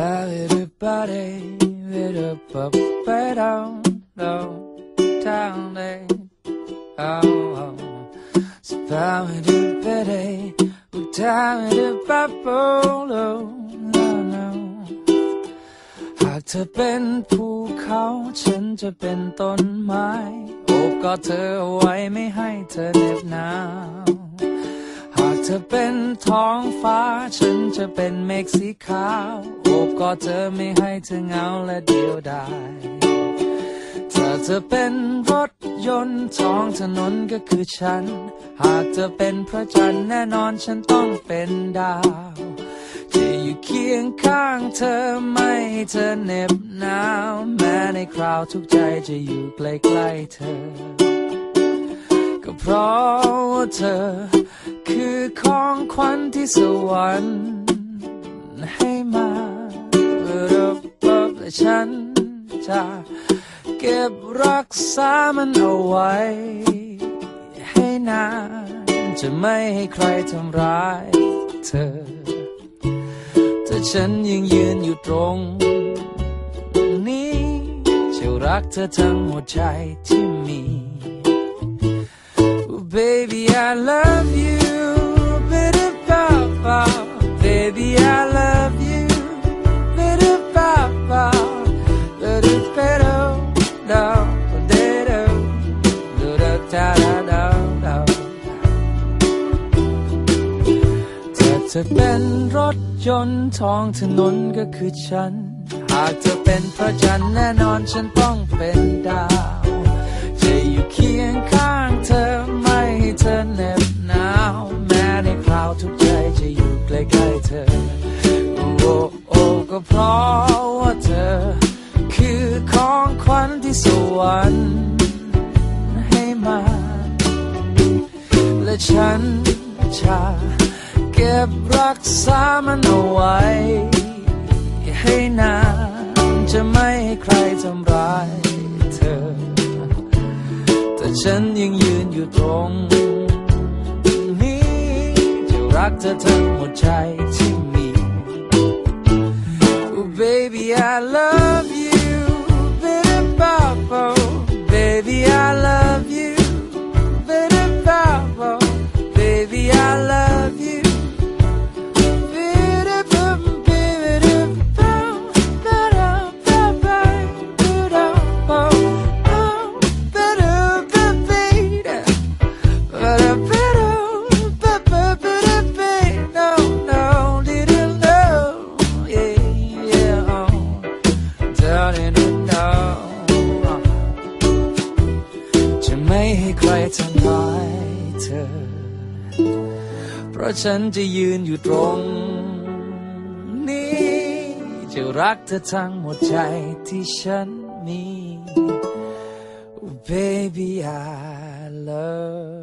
Ba-da-ba-day, ba-da-ba-ba-dum, dum, down day. Oh, oh. So Ba-da-ba-day, ba-da-ba-ba-lo, no, no. หากเธอเป็นภูเขาฉันจะเป็นต้นไม้ โอบกอดเธอเอาไว้ไม่ให้เธอเหน็บหนาว เธอเป็นท้องฟ้า ฉันจะเป็นเมฆสีขาวโอบกอดเธอไม่ให้เธอเหงาและเดียวดายถ้าเธอเป็นรถยนต์ท้องถนนก็คือฉัน หากเธอเป็นพระจันทร์แน่นอนฉันต้องเป็นดาวจะอยู่เคียงข้างเธอไม่ให้เธอเหน็บหนาว แม้ในคราวทุกใจจะอยู่ใกล้ๆเธอ ก็เพราะเธอ คือของขวัญที่สวรรค์ให้มารับรับและฉันจะเก็บรักษามันเอาไว้ ให้นานจะไม่ให้ใครทำร้ายเธอ แต่ฉันยังยืนอยู่ตรงนี้จะรักเธอทั้งหัวใจที่มี Oh, baby, I love you. เธอเป็นรถยนต์ท้องถนนก็คือฉัน หากเธอเป็นพระจันทร์แน่นอนฉันต้องเป็นดาว จะอยู่เคียงข้างเธอไม่ให้เธอเหน็บหนาว แม้ในคราวทุกใจจะอยู่ใกล้ๆเธอ โอ้โอ้ก็เพราะว่าเธอ คือของขวัญที่สวรรค์ให้มา และฉันจะ ก็บรักษามันเอาไว้ให้นานจะไม่ให้ใครทำร้ายเธอ แต่ฉันยังยืนอยู่ตรงนี้ จะรักเธอทั้งหมดใจที่มี Oh baby I love oh. จะไม่ให้ใครทำร้ายเธอ เพราะฉันจะยืนอยู่ตรงนี้ จะรักเธอทั้งหมดใจที่ฉันมี Oh, baby I love